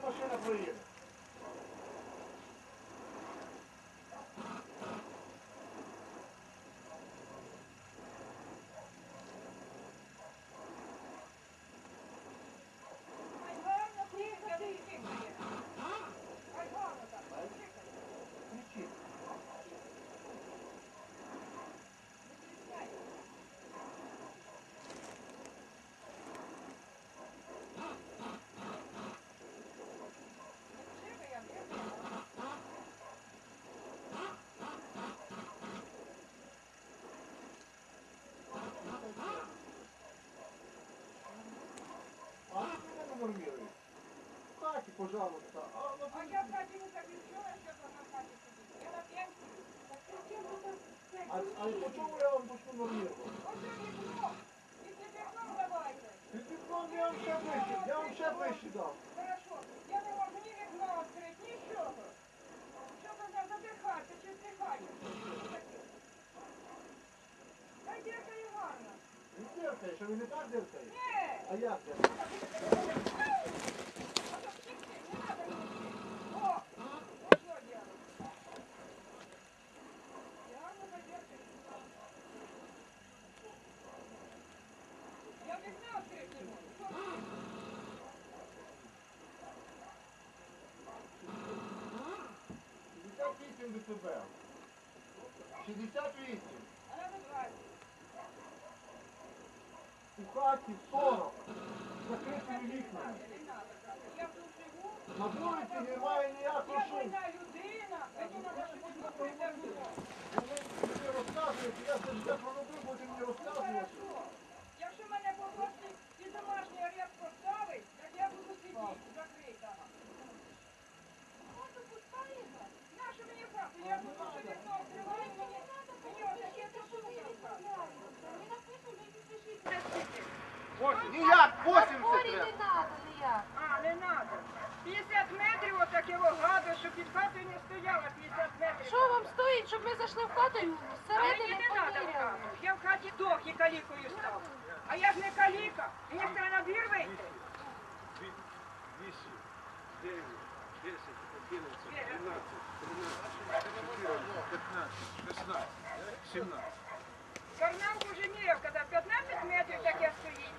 то крути пожалуйста. А, ну, А я в хаті не заключила, що вона. Я на пенсії. Так чому тут це? а, чому я вам почну нормировать? Оце вікно. І під вікном давайте. Під вікном я вам ще вище, я вам ще вище дам. Хорошо. Я не можу ні вікно відкрити, нічого. Що за задихати чи здихати? Та діркає гарно. Не деркаєш, а ви не так деркаєш? Ні. А як деркаєш? А то втікти, не треба йти. О, ось що діло. Я гарно задеркаю. Я вікно відкрити не можу. Що ти? 68 децибел. 68. А надо 20. У хаті 40. Закритими вікнами. На вулиці немає ніякого шуму. Я розказуєте, я це все проробив, потім мені Ну, розказувати. хорошо. Якщо мене попросить і домашній арест поставить, так я буду сидіти закрита. Можна пускаєте? Нащо мені хату? Я тут що вікно відкриваю, мені мені отаке це шумка. Не написано, не підпишіть. Ніяк, 80 треба. А, не надо. 50 метрів отаке вогадо, щоб під хатою не стояла 50 метрів. Що вам стоїть, щоб ми зайшли в хату і всередину не треба в поміряли? хату. Я в хаті дох і калікою став. А я ж не каліка. Мені ж треба на двір вийти. 8, 9, 10, 11, 12, 13, 14, 15, 16, 17. Карнавку вже міряв, коли 15 метрів таке стоїть.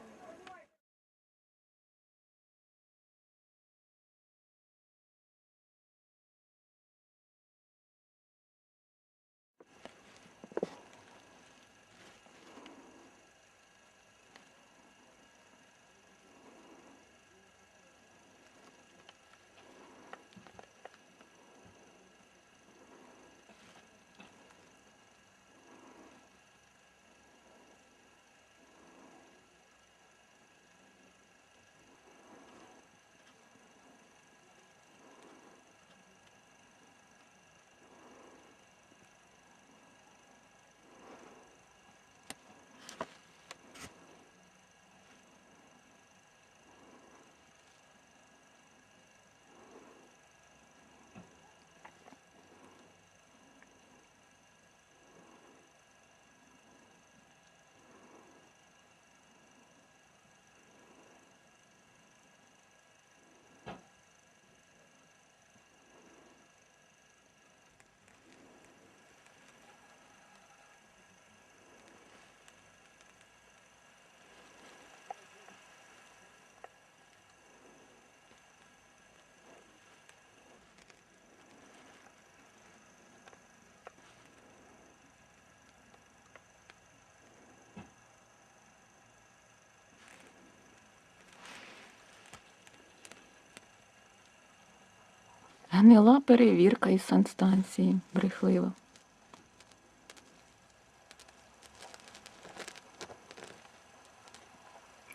Гнила перевірка із санстанції, брехлива.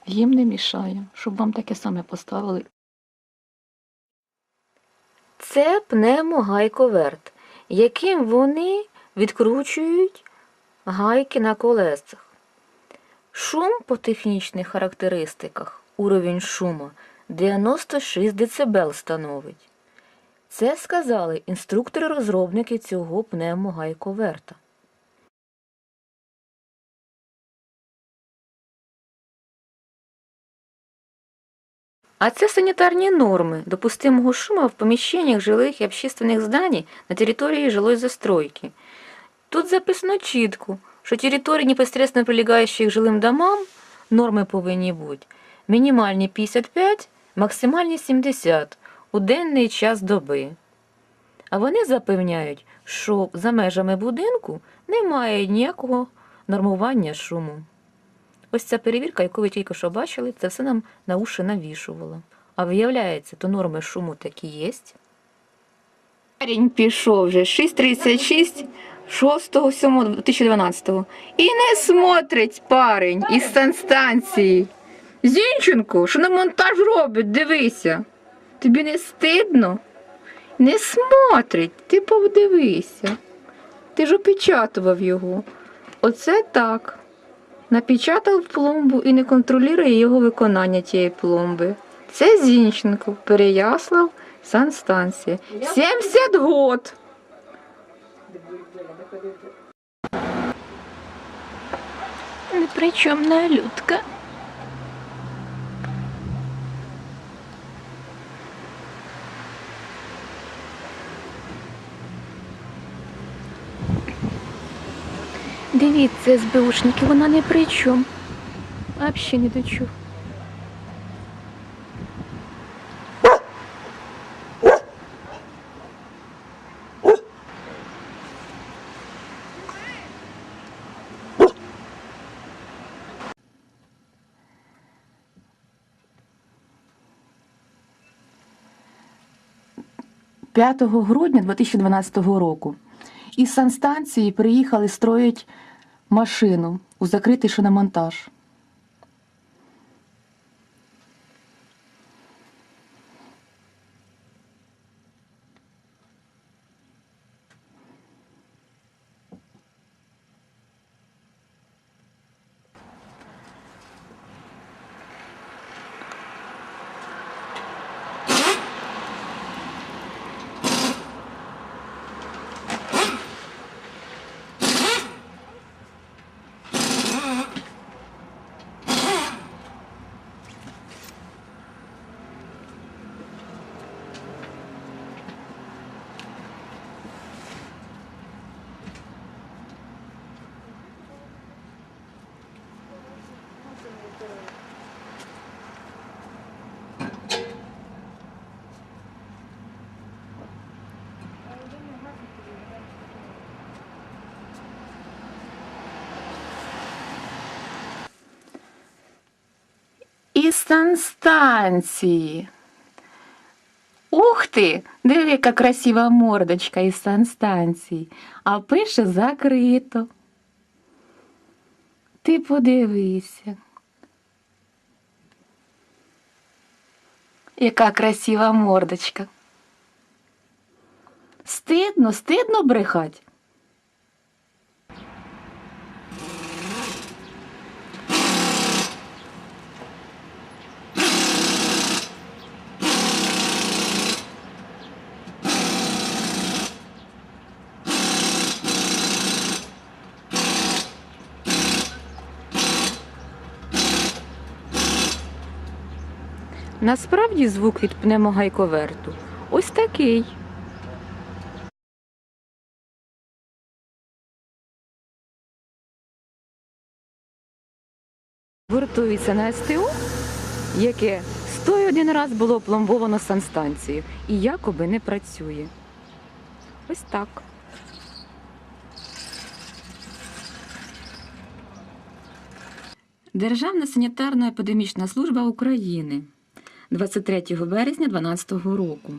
Їм не мішає, щоб вам таке саме поставили. Це пневмогайковерт, яким вони відкручують гайки на колесах. Шум по технічних характеристиках, уровень шуму 96 дБ становить. Це сказали інструктори-розробники цього пневмогайковерта. А це санітарні нормы допустимого шума в помещениях жилых и общественных зданий на территории жилой застройки. Тут записано чітко, що території, непосредственно прилегающих к жилим домам, норми повинні бути мінімальні 55, максимальні 70 у денний час доби. А вони запевняють, що за межами будинку немає ніякого нормування шуму. Ось ця перевірка, яку ви тільки що бачили, це все нам на уші навішувало. А виявляється, то норми шуму такі є. Парень пішов вже 6.36, 6.7.2012. І не смотрить парень із санстанції. Зінченко, що на монтаж робить, дивися. Тобі не стидно? Не смотрить, ти повдивися. Ти ж опечатував його. Оце так. Напечатав пломбу і не контролює його виконання тієї пломби. Це Зінченко, Переяслав, санстанція. 70 год. Непричомна людка. Дивіться, СБУшники, вона не при чому. Взагалі не до чого. – 5 грудня 2012 року із санстанції приїхали строїть машину у закритий шиномонтаж. Із санстанції. Ух ти! Диви, яка красива мордочка із санстанції. А пише закрито. Ти подивися. Яка красива мордочка. Стидно, стидно брехать. Насправді звук від пневмогайковерту ось такий. Гуртується на СТО, яке 101 раз було пломбовано санстанцією і якоби не працює. Ось так. Державна санітарно-епідемічна служба України 23 березня 2012 року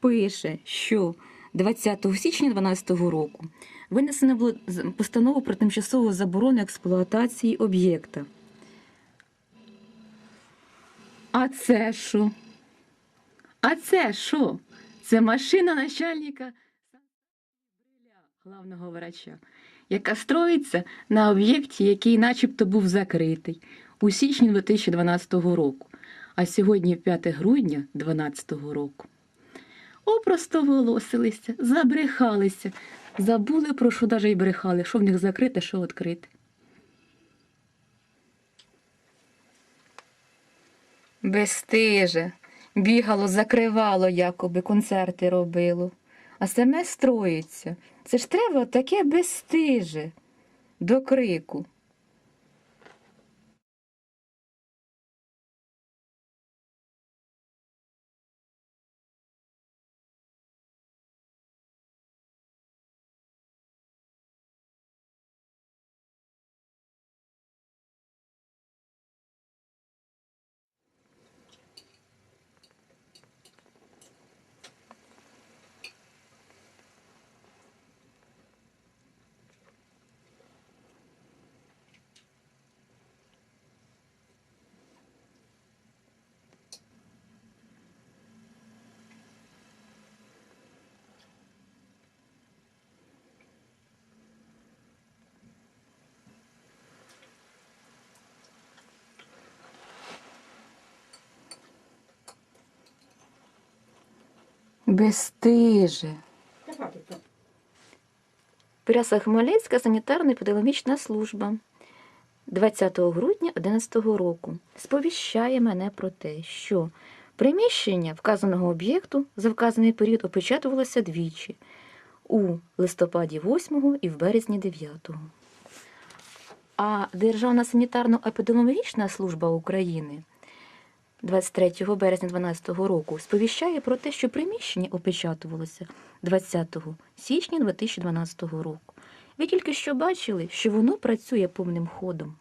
пише, що 20 січня 2012 року винесено було з- постанову про тимчасову заборону експлуатації об'єкта. А це що? А це що? Це машина начальника главного врача, яка строїться на об'єкті, який начебто був закритий у січні 2012 року, а сьогодні 5 грудня 2012 року. опростоволосилися, забрехалися, забули про що навіть й брехали, що в них закрите, що відкрите. Безстиже. Бігало, закривало, якоби концерти робило. А саме строїться. Це ж треба таке безстиже. До крику. Безстиже. Пряса Хмельницька санітарно-епідеміологічна служба 20 грудня 2011 року сповіщає мене про те, що приміщення вказаного об'єкту за вказаний період опечатувалося двічі у листопаді 8 і в березні 9. А Державна санітарно-епідеміологічна служба України 23 березня 2012 року сповіщає про те, що приміщення опечатувалося 20 січня 2012 року. Ви тільки що бачили, що воно працює повним ходом.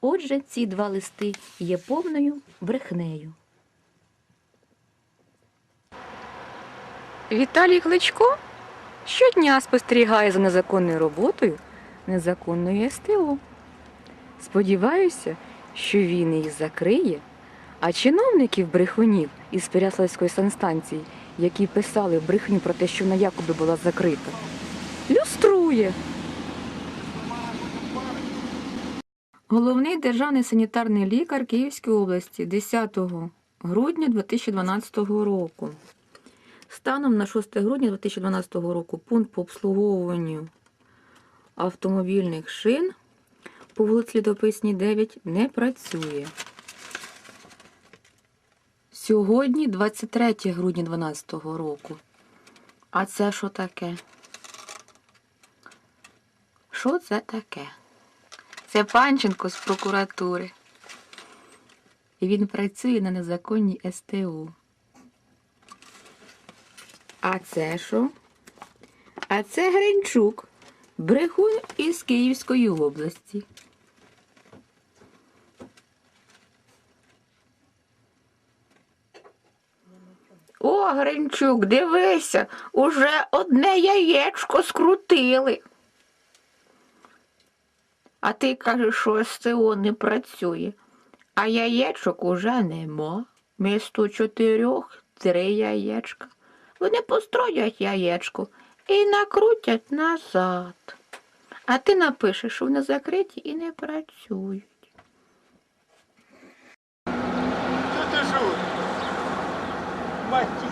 Отже, ці два листи є повною брехнею. Віталій Кличко щодня спостерігає за незаконною роботою незаконної СТО. Сподіваюся, що він її закриє, а чиновників брехунів із Переяславської санстанції, які писали брехню про те, що вона якоби була закрита, люструє. Головний державний санітарний лікар Київської області 10 грудня 2012 року. Станом на 6 грудня 2012 року пункт по обслуговуванню автомобільних шин по вулиці Лідописній 9 не працює. Сьогодні 23 грудня 2012 року. А це що таке? Що це таке? Це Панченко з прокуратури. І він працює на незаконній СТУ. А це що? А це Гринчук, брехун із Київської області. О, Гринчук, дивися, уже одне яєчко скрутили. А ти кажеш, що СТО не працює, а яєчок уже нема. Місто чотирьох три яєчка. Вони построять яєчко і накрутять назад. А ти напишеш, що вони закриті і не працюють. Мать